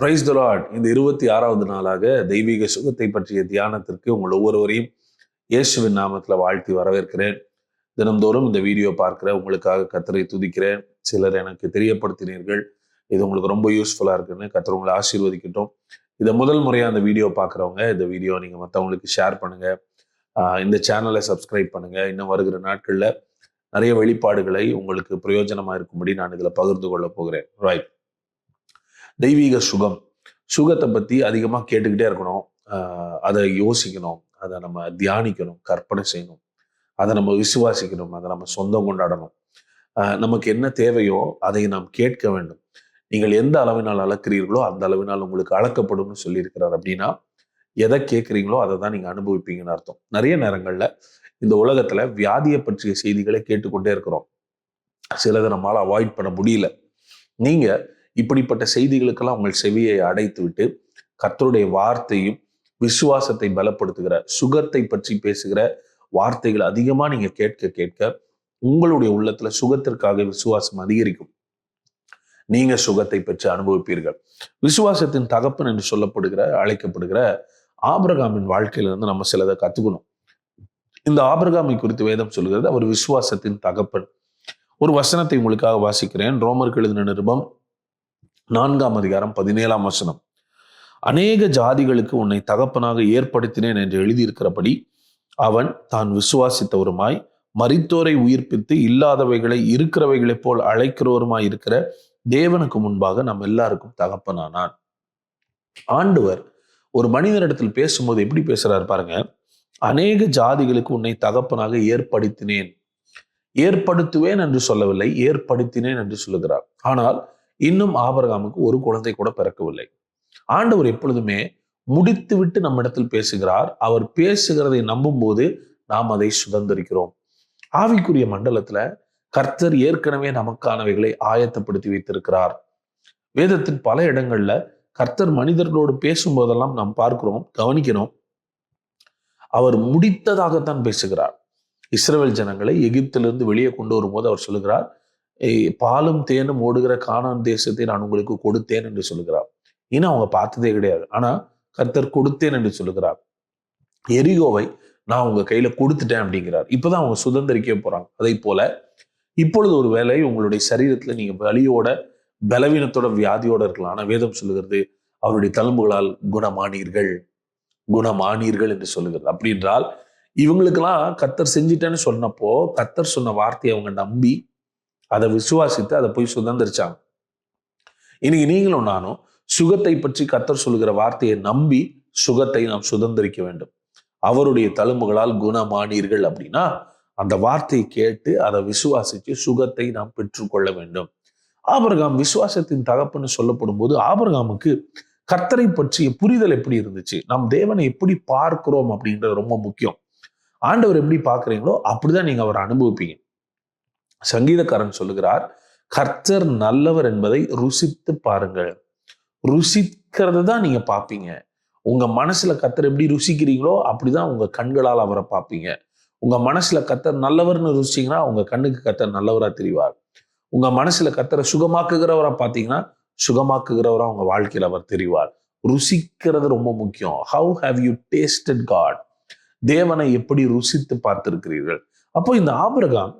Price Lord இந்த இருபத்தி ஆறாவது நாளாக தெய்வீக சுகத்தை பற்றிய தியானத்திற்கு உங்கள் ஒவ்வொருவரையும் இயேசுவின் நாமத்தில் வாழ்த்தி வரவேற்கிறேன். தினம்தோறும் இந்த வீடியோ பார்க்குற உங்களுக்காக கத்தரை துதிக்கிறேன். சிலர் எனக்கு தெரியப்படுத்தினீர்கள். இது உங்களுக்கு ரொம்ப யூஸ்ஃபுல்லாக இருக்குன்னு கத்தர் உங்களை ஆசீர்வதிக்கட்டும். இதை முதல் முறையாக அந்த வீடியோ பார்க்குறவங்க இந்த வீடியோ நீங்கள் மற்றவங்களுக்கு ஷேர் பண்ணுங்கள் இந்த சேனலை சப்ஸ்கிரைப் பண்ணுங்கள் இன்னும் வருகிற நாட்களில் நிறைய வெளிப்பாடுகளை உங்களுக்கு பிரயோஜனமாக இருக்கும்படி நான் இதில் பகிர்ந்து கொள்ள போகிறேன். ரைட் தெய்வீக சுகம். சுகத்தை பத்தி அதிகமா கேட்டுக்கிட்டே இருக்கணும். அதை யோசிக்கணும். அதை நம்ம தியானிக்கணும். கற்பனை செய்யணும். அதை நம்ம விசுவாசிக்கணும். அதை நம்ம சொந்தம் கொண்டாடணும். ஆஹ் நமக்கு என்ன தேவையோ அதை நாம் கேட்க வேண்டும். நீங்கள் எந்த அளவினால் அளக்கிறீர்களோ அந்த அளவினால் உங்களுக்கு அளக்கப்படும்னு சொல்லியிருக்கிறார் அப்படின்னா எதை கேட்குறீங்களோ அதை தான் நீங்க அனுபவிப்பீங்கன்னு அர்த்தம். நிறைய நேரங்கள்ல இந்த உலகத்துல வியாதியை பற்றிய செய்திகளை கேட்டுக்கொண்டே இருக்கிறோம். சிலதை நம்மளால அவாய்ட் பண்ண முடியல. நீங்க இப்படிப்பட்ட செய்திகளுக்கெல்லாம் உங்கள் செவியை அடைத்து விட்டு கர்த்தருடைய வார்த்தையும் விசுவாசத்தை பலப்படுத்துகிற சுகத்தை பற்றி பேசுகிற வார்த்தைகள் அதிகமா நீங்க கேட்க கேட்க உங்களுடைய உள்ளத்துல சுகத்திற்காக விசுவாசம் அதிகரிக்கும். நீங்க சுகத்தை பெற்று அனுபவிப்பீர்கள். விசுவாசத்தின் தகப்பன் என்று சொல்லப்படுகிற அழைக்கப்படுகிற ஆபிரகாமின் வாழ்க்கையிலிருந்து நம்ம சிலதை கத்துக்கணும். இந்த ஆபிரகாமை குறித்து வேதம் சொல்கிறது அவர் விசுவாசத்தின் தகப்பன். ஒரு வசனத்தை உங்களுக்காக வாசிக்கிறேன். ரோமருக்கு எழுதின நிருபம் நான்காம் அதிகாரம் பதினேழாம் வசனம். அநேக ஜாதிகளுக்கு உன்னை தகப்பனாக ஏற்படுத்தினேன் என்று எழுதியிருக்கிறபடி அவன் தான் விசுவாசித்தவருமாய் மறித்தோரை உயிர்ப்பித்து இல்லாதவைகளை இருக்கிறவைகளைப் போல் அழைக்கிறவருமாய் இருக்கிற தேவனுக்கு முன்பாக நம்ம எல்லாருக்கும் தகப்பனானான். ஆண்டவர் ஒரு மனிதனிடத்தில் பேசும்போது எப்படி பேசுறாரு பாருங்க. அநேக ஜாதிகளுக்கு உன்னை தகப்பனாக ஏற்படுத்தினேன். ஏற்படுத்துவேன் என்று சொல்லவில்லை ஏற்படுத்தினேன் என்று சொல்லுகிறார். ஆனால் இன்னும் ஆபரகாமுக்கு ஒரு குழந்தை கூட பிறக்கவில்லை. ஆண்டவர் எப்பொழுதுமே முடித்துவிட்டு நம்மிடத்தில் பேசுகிறார். அவர் பேசுகிறதை நம்பும் போது நாம் அதை சுதந்திரிக்கிறோம். ஆவிக்குரிய மண்டலத்துல கர்த்தர் ஏற்கனவே நமக்கானவைகளை ஆயத்தப்படுத்தி வைத்திருக்கிறார். வேதத்தின் பல இடங்கள்ல கர்த்தர் மனிதர்களோடு பேசும்போதெல்லாம் நாம் பார்க்கிறோம் கவனிக்கணும் அவர் முடித்ததாகத்தான் பேசுகிறார். இஸ்ரேல் ஜனங்களை எகிப்திலிருந்து வெளியே கொண்டு வரும்போது அவர் சொல்லுகிறார் பாலும் தேனும் ஓடுகிற கானான் தேசத்தை நான் உங்களுக்கு கொடுத்தேன் என்று சொல்லுகிறார். இன்னும் அவங்க பார்த்ததே கிடையாது. ஆனா கர்த்தர் கொடுத்தேன் என்று சொல்லுகிறார். எரிகோவை நான் உங்க கையில கொடுத்துட்டேன் அப்படிங்கிறார். இப்பதான் அவங்க சுதந்திரிக்க போறாங்க. அதே போல இப்பொழுது ஒரு வேலை உங்களுடைய சரீரத்துல நீங்க வலியோட பலவீனத்தோட வியாதியோட இருக்கலாம். ஆனா வேதம் சொல்லுகிறது அவருடைய தழும்புகளால் குணமானீர்கள். குணமானீர்கள் என்று சொல்லுகிறது. அப்படி என்றால் இவங்களுக்கெல்லாம் கத்தர் செஞ்சிட்டேன்னு சொன்னப்போ கத்தர் சொன்ன வார்த்தையை அவங்க நம்பி அதை விசுவாசித்து அதை போய் சுதந்திரிச்சாங்க. இன்னைக்கு நீங்களும் நானும் சுகத்தை பற்றி கத்தர் சொல்லுகிற வார்த்தையை நம்பி சுகத்தை நாம் சுதந்திரிக்க வேண்டும். அவருடைய தழும்புகளால் குணமானீர்கள் அப்படின்னா அந்த வார்த்தையை கேட்டு அதை விசுவாசிச்சு சுகத்தை நாம் பெற்றுக்கொள்ள வேண்டும். ஆபரகாம் விசுவாசத்தின் தகப்புன்னு சொல்லப்படும் போது ஆபரகாமுக்கு கர்த்தரை பற்றிய புரிதல் எப்படி இருந்துச்சு? நாம் தேவனை எப்படி பார்க்கிறோம் அப்படின்றது ரொம்ப முக்கியம். ஆண்டவர் எப்படி பார்க்கறீங்களோ அப்படிதான் நீங்க அவரை அனுபவிப்பீங்க. சங்கீதக்காரன் சொல்லுகிறார் கர்த்தர் நல்லவர் என்பதை ருசித்து பாருங்கள். ருசிக்கிறத தான் நீங்க பார்ப்பீங்க உங்க மனசுல கத்தர் எப்படி ருசிக்கிறீங்களோ அப்படிதான் உங்க கண்களால் அவரை பார்ப்பீங்க உங்க மனசுல கத்தர் நல்லவர்னு ருசிச்சிங்கன்னா உங்க கண்ணுக்கு கத்தர் நல்லவரா தெரிவார். உங்க மனசுல கத்தரை சுகமாக்குகிறவரா பார்த்தீங்கன்னா சுகமாக்குகிறவரா உங்க வாழ்க்கையில அவர் தெரிவார். ருசிக்கிறது ரொம்ப முக்கியம். How have you tasted God தேவனை எப்படி ருசித்து பார்த்திருக்கிறீர்கள்? அப்போ இந்த ஆபிரகாம்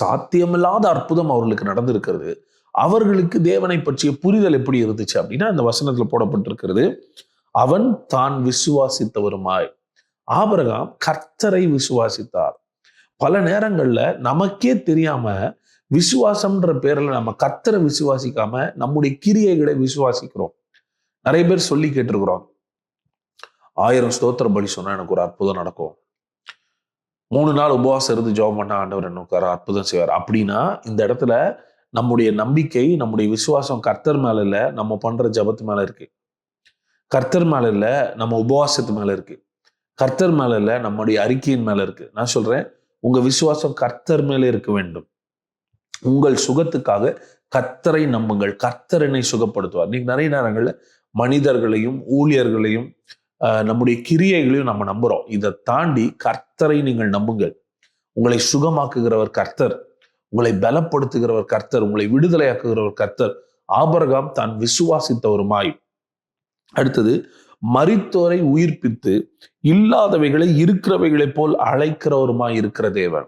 சாத்தியமில்லாத அற்புதம் அவர்களுக்கு நடந்திருக்கிறது. அவர்களுக்கு தேவனை பற்றிய புரிதல் எப்படி இருந்துச்சு அப்படின்னா அந்த வசனத்துல போடப்பட்டிருக்கிறது அவன் தான் விசுவாசித்தவருமாய். ஆபிரகாம் கர்த்தரை விசுவாசித்தார். பல நேரங்கள்ல நமக்கே தெரியாம விசுவாசம்ன்ற பேர்ல நம்ம கர்த்தரை விசுவாசிக்காம நம்முடைய கிரியைகளை விசுவாசிக்கிறோம். நிறைய பேர் சொல்லி கேட்டிருக்கிறோம். ஆயிரம் ஸ்தோத்திரம் பலி சொன்னா எனக்கு ஒரு அற்புதம் நடக்கும். மூணு நாள் உபவாசம் இருந்து ஜெபம் பண்ண ஆண்டவர் என்ன அற்புதம் செய்வார். அப்படின்னா இந்த இடத்துல நம்முடைய நம்பிக்கை நம்முடைய விசுவாசம் கர்த்தர் மேல இல்ல நம்ம பண்ற ஜபத்து மேல இருக்கு. கர்த்தர் மேல இல்ல நம்ம உபவாசத்து மேல இருக்கு. கர்த்தர் மேல இல்ல நம்முடைய அறிக்கையின் மேல இருக்கு. நான் சொல்றேன் உங்க விசுவாசம் கர்த்தர் மேல இருக்க வேண்டும். உங்கள் சுகத்துக்காக கர்த்தரை நம்புங்கள். கர்த்தர் என்னை சுகப்படுத்துவார். நீங்க நிறைய நேரங்கள்ல மனிதர்களையும் ஊழியர்களையும் நம்முடைய கிரியைகளையும் நம்ம நம்புறோம். இதை தாண்டி கர்த்தரை நீங்கள் நம்புங்கள். உங்களை சுகமாக்குகிறவர் கர்த்தர். உங்களை பலப்படுத்துகிறவர் கர்த்தர். உங்களை விடுதலையாக்குகிறவர் கர்த்தர். ஆபரகாம் தான் விசுவாசித்தவருமாய். அடுத்தது மரித்தோரை உயிர்ப்பித்து இல்லாதவைகளை இருக்கிறவைகளைப் போல் அழைக்கிறவருமாய் இருக்கிற தேவன்.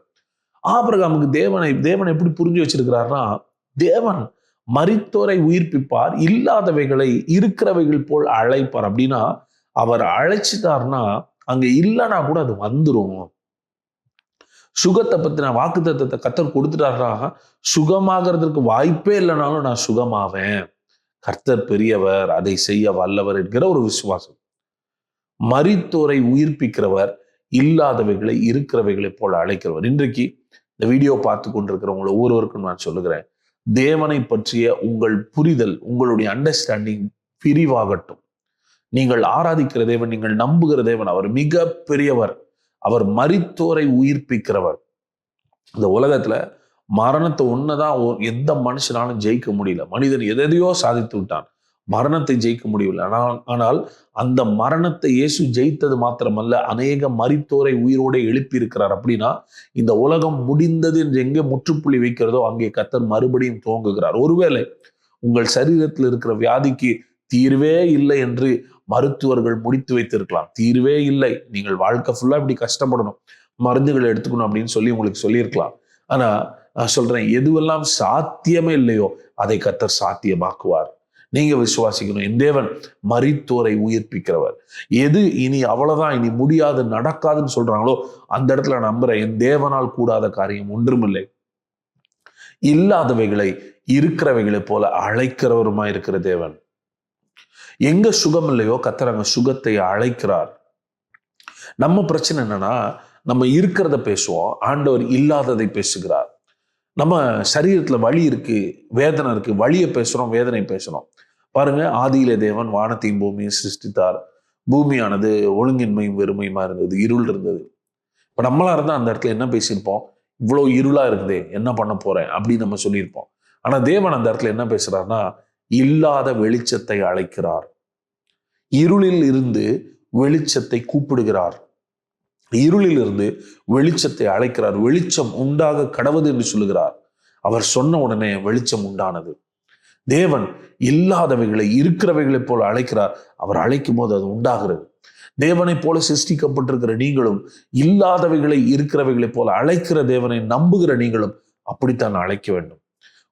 ஆபரகாமுக்கு தேவனை தேவன் எப்படி புரிஞ்சு வச்சிருக்கிறார்னா தேவன் மரித்தோரை உயிர்ப்பிப்பார் இல்லாதவைகளை இருக்கிறவைகள் போல் அழைப்பார். அப்படின்னா அவர் அழைச்சிட்டார்னா அங்க இல்லைன்னா கூட அது வந்துடும் சுகத்தை பத்தின வாக்கு தத்துவத்தை கத்தர் கொடுத்துட்டாருனா சுகமாகிறதுக்கு வாய்ப்பே இல்லைனாலும் நான் சுகமாவேன். கர்த்தர் பெரியவர் அதை செய்ய வல்லவர் என்கிற ஒரு விசுவாசம். மரித்தோரை உயிர்ப்பிக்கிறவர் இல்லாதவைகளை இருக்கிறவைகளை போல அழைக்கிறவர். இன்றைக்கு இந்த வீடியோ பார்த்து கொண்டிருக்கிறவங்களை ஒவ்வொருவருக்கும் நான் சொல்லுகிறேன் தேவனை பற்றிய உங்கள் புரிதல் உங்களுடைய அண்டர்ஸ்டாண்டிங் பிரிவாகட்டும். நீங்கள் ஆராதிக்கிற தேவன் நீங்கள் நம்புகிற தேவன் அவர் மிக பெரியவர் அவர் மரித்தோரை உயிர்ப்பிக்கிறவர். இந்த உலகத்துல மரணத்தை ஒண்ணுதான் எந்த மனுஷனாலும் ஜெயிக்க முடியல. மனிதன் எதையோ சாதித்து விட்டான். மரணத்தை ஜெயிக்க முடியவில்லை. ஆனால் ஆனால் அந்த மரணத்தை இயேசு ஜெயித்தது மாத்திரமல்ல அநேக மரித்தோரை உயிரோடு எழுப்பி இருக்கிறார் அப்படின்னா இந்த உலகம் முடிந்தது என்று எங்கே முற்றுப்புள்ளி வைக்கிறதோ அங்கே கத்தர் மறுபடியும் துவங்குகிறார். ஒருவேளை உங்கள் சரீரத்தில் இருக்கிற வியாதிக்கு தீர்வே இல்லை என்று மருத்துவர்கள் முடித்து வைத்திருக்கலாம். தீர்வே இல்லை. நீங்கள் வாழ்க்கை ஃபுல்லா இப்படி கஷ்டப்படணும். மருந்துகளை எடுத்துக்கணும் அப்படின்னு சொல்லி உங்களுக்கு சொல்லியிருக்கலாம். ஆனா நான் சொல்றேன் எதுவெல்லாம் சாத்தியமே இல்லையோ அதை கத்தர் சாத்தியமாக்குவார். நீங்க விசுவாசிக்கணும். என் தேவன் மரித்தோரை உயிர்ப்பிக்கிறவர். எது இனி அவ்வளவுதான் இனி முடியாது நடக்காதுன்னு சொல்றாங்களோ அந்த இடத்துல நம்புறேன் என் தேவனால் கூடாத காரியம் ஒன்றுமில்லை. இல்லாதவைகளை இருக்கிறவைகளை போல அழைக்கிறவருமா இருக்கிற தேவன். எங்க சுகம் இல்லையோ கத்தர் அங்க சுகத்தை அழைக்கிறார். நம்ம பிரச்சனை என்னன்னா நம்ம இருக்கிறத பேசுவோம் ஆண்டவர் இல்லாததை பேசுகிறார். நம்ம சரீரத்துல வலி இருக்கு வேதனை இருக்கு வழியை பேசுறோம் வேதனை பேசுறோம். பாருங்க ஆதியில தேவன் வானத்தையும் பூமியும் சிருஷ்டித்தார். பூமியானது ஒழுங்கின்மையும் வெறுமையுமா இருந்தது இருள் இருந்தது. இப்ப நம்மளா இருந்தா அந்த இடத்துல என்ன பேசியிருப்போம்? இவ்வளவு இருளா இருக்குதே என்ன பண்ண போறேன்? அப்படின்னு நம்ம சொல்லியிருப்போம். ஆனா தேவன் அந்த இடத்துல என்ன பேசுறாருன்னா இல்லாத வெளிச்சத்தை அழைக்கிறார். இருளில் இருந்து வெளிச்சத்தை கூப்பிடுகிறார். இருளில் இருந்து வெளிச்சத்தை அழைக்கிறார். வெளிச்சம் உண்டாக கடவுது என்று சொல்லுகிறார். அவர் சொன்ன உடனே வெளிச்சம் உண்டானது. தேவன் இல்லாதவைகளை இருக்கிறவைகளைப் போல அழைக்கிறார். அவர் அழைக்கும் போது அது உண்டாகிறது. தேவனைப் போல சிருஷ்டிக்கப்பட்டிருக்கிற நீங்களும் இல்லாதவைகளை இருக்கிறவைகளைப் போல அழைக்கிற தேவனை நம்புகிற நீங்களும் அப்படித்தான் அழைக்க வேண்டும்.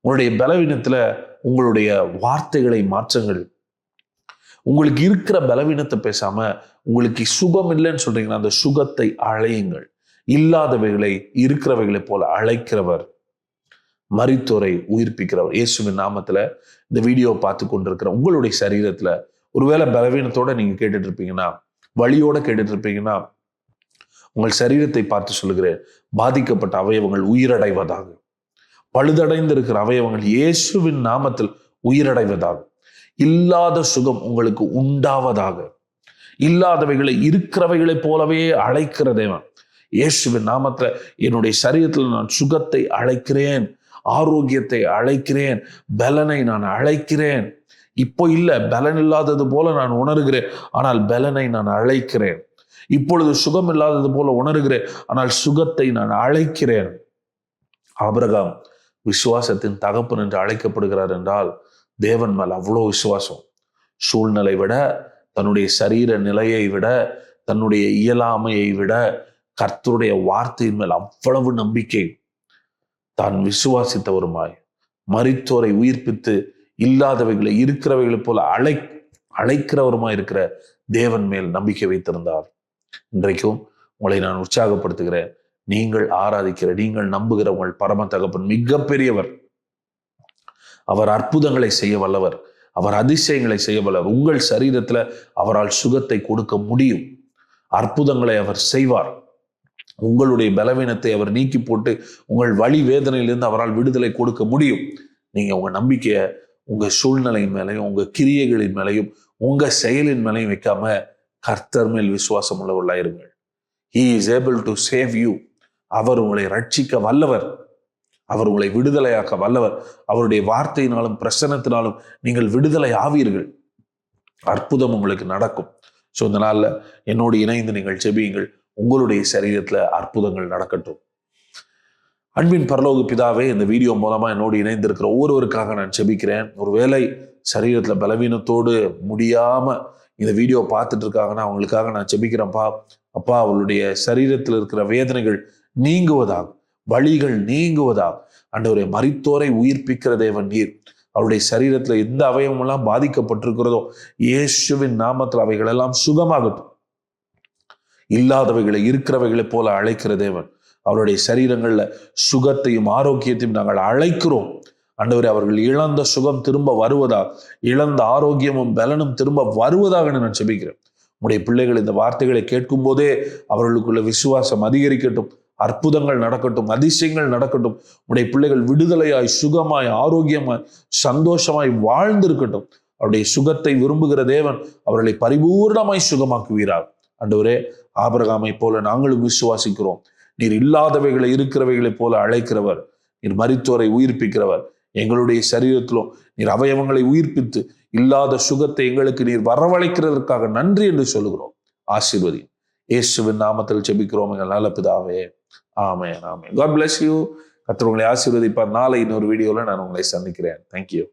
உங்களுடைய பலவீனத்துல உங்களுடைய வார்த்தைகளை மாற்றங்கள். உங்களுக்கு இருக்கிற பலவீனத்தை பேசாம உங்களுக்கு சுகம் இல்லைன்னு சொல்றீங்கன்னா அந்த சுகத்தை அழையுங்கள். இல்லாதவைகளை இருக்கிறவைகளை போல அழைக்கிறவர் மரித்தோரை உயிர்ப்பிக்கிறவர். இயேசுவின் நாமத்துல இந்த வீடியோவை பார்த்து கொண்டிருக்கிற உங்களுடைய சரீரத்துல ஒருவேளை பலவீனத்தோட நீங்க கேட்டுட்டு இருப்பீங்கன்னா வழியோட கேட்டுட்டு இருப்பீங்கன்னா உங்கள் சரீரத்தை பார்த்து சொல்லுகிறேன் பாதிக்கப்பட்ட அவயவங்கள் உயிரடைவதாக. பழுதடைந்திருக்கிற அவயவங்கள் இயேசுவின் நாமத்தில் உயிரடைவதாக. இல்லாத சுகம் உங்களுக்கு உண்டாவதாக. இல்லாதவைகளை இருக்கிறவைகளைப் போலவே அழைக்கிற தேவன். இயேசுவின் நாமத்துல என்னுடைய சரீரத்தில் நான் சுகத்தை அழைக்கிறேன் ஆரோக்கியத்தை அழைக்கிறேன் பலனை நான் அழைக்கிறேன். இப்போ இல்லை பலன் இல்லாதது போல நான் உணர்கிறேன் ஆனால் பலனை நான் அழைக்கிறேன். இப்பொழுது சுகம் இல்லாதது போல உணர்கிறேன் ஆனால் சுகத்தை நான் அழைக்கிறேன். ஆபிரகாம் விசுவாசத்தின் தகப்பன் என்று அழைக்கப்படுகிறார் என்றால் தேவன் மேல் அவ்வளோ விசுவாசம். சூழ்நிலை விட தன்னுடைய சரீர நிலையை விட தன்னுடைய இயலாமையை விட கர்த்தருடைய வார்த்தையின் மேல் அவ்வளவு நம்பிக்கை. தான் விசுவாசித்தவருமாய் மறித்தோரை உயிர்ப்பித்து இல்லாதவைகளை இருக்கிறவைகளை போல அழை அழைக்கிறவருமாய் இருக்கிற தேவன் மேல் நம்பிக்கை வைத்திருந்தார். இன்றைக்கும் உங்களை நான் உற்சாகப்படுத்துகிறேன். நீங்கள் ஆராதிக்கிற நீங்கள் நம்புகிற உங்கள் பரம தகப்பன் மிகப்பெரியவர். அவர் அற்புதங்களை செய்ய வல்லவர். அவர் அதிசயங்களை செய்ய வல்லவர். உங்கள் சரீரத்துல அவரால் சுகத்தை கொடுக்க முடியும். அற்புதங்களை அவர் செய்வார். உங்களுடைய பலவீனத்தை அவர் நீக்கி போட்டு உங்கள் வழி வேதனையிலிருந்து அவரால் விடுதலை கொடுக்க முடியும். நீங்க உங்க நம்பிக்கையை உங்கள் சூழ்நிலையின் மேலையும் உங்க கிரியைகளின் மேலையும் உங்க செயலின் மேலையும் வைக்காம கர்த்தர் மேல் விசுவாசம் உள்ளவர்களா இருங்கள் he is able to save you அவர் உங்களை ரட்சிக்க வல்லவர். அவர் உங்களை விடுதலையாக்க வல்லவர். அவருடைய வார்த்தையினாலும் பிரசனத்தினாலும் நீங்கள் விடுதலை ஆவீர்கள். அற்புதம் உங்களுக்கு நடக்கும். ஸோ இந்த நாளில் என்னோடு இணைந்து நீங்கள் செபியுங்கள் உங்களுடைய சரீரத்துல அற்புதங்கள் நடக்கட்டும். அன்பின் பரலோக பிதாவே இந்த வீடியோ மூலமா என்னோடு இணைந்திருக்கிற ஒவ்வொருவருக்காக நான் செபிக்கிறேன் ஒருவேளை சரீரத்துல பலவீனத்தோடு முடியாம இந்த வீடியோ பார்த்துட்டு இருக்காங்கன்னா அவங்களுக்காக நான் செபிக்கிறேன்ப்பா அப்பா அவளுடைய சரீரத்தில் இருக்கிற வேதனைகள் நீங்குவதாக வழிகள் நீங்குவதாக அண்டவரை மறித்தோரை உயிர்ப்பிக்கிற தேவன் நீர். அவருடைய சரீரத்துல எந்த அவயவம் எல்லாம் பாதிக்கப்பட்டிருக்கிறதோ இயேசுவின் நாமத்தில் அவைகள் எல்லாம் சுகமாகட்டும். இல்லாதவைகளை இருக்கிறவைகளை போல அழைக்கிற தேவன். அவருடைய சரீரங்கள்ல சுகத்தையும் ஆரோக்கியத்தையும் நாங்கள் அழைக்கிறோம். ஆண்டவரே அவர்கள் இழந்த சுகம் திரும்ப வருவதா? இழந்த ஆரோக்கியமும் பலனும் திரும்ப வருவதாக நான் செபிக்கிறேன் உடைய பிள்ளைகள் இந்த வார்த்தைகளை கேட்கும் போதே அவர்களுக்குள்ள விசுவாசம் அதிகரிக்கட்டும். அற்புதங்கள் நடக்கட்டும் அதிசயங்கள் நடக்கட்டும். உடைய பிள்ளைகள் விடுதலையாய் சுகமாய் ஆரோக்கியமாய் சந்தோஷமாய் வாழ்ந்திருக்கட்டும். அவருடைய சுகத்தை விரும்புகிற தேவன் அவர்களை பரிபூர்ணமாய் சுகமாக்குவீரார் ஆண்டவரே ஆபரகாமை போல நாங்களும் விசுவாசிக்கிறோம். நீர் இல்லாதவைகளை இருக்கிறவைகளைப் போல அழைக்கிறவர். நீர் மருத்துவரை உயிர்ப்பிக்கிறவர். எங்களுடைய சரீரத்திலும் நீர் அவயவங்களை உயிர்ப்பித்து இல்லாத சுகத்தை எங்களுக்கு நீர் வரவழைக்கிறதற்காக நன்றி என்று சொல்லுகிறோம். ஆசீர்வதி இயேசுவின் நாமத்தில் செபிக்கிறோம் எங்கள் நல்ல பிதாவே. ஆமே ஆமே காட் பிளஸ் யூ கத்தர் உங்களை ஆசீர்வதிப்பார். நாளை இன்னொரு வீடியோவில் நான் உங்களை சந்திக்கிறேன். தேங்க்யூ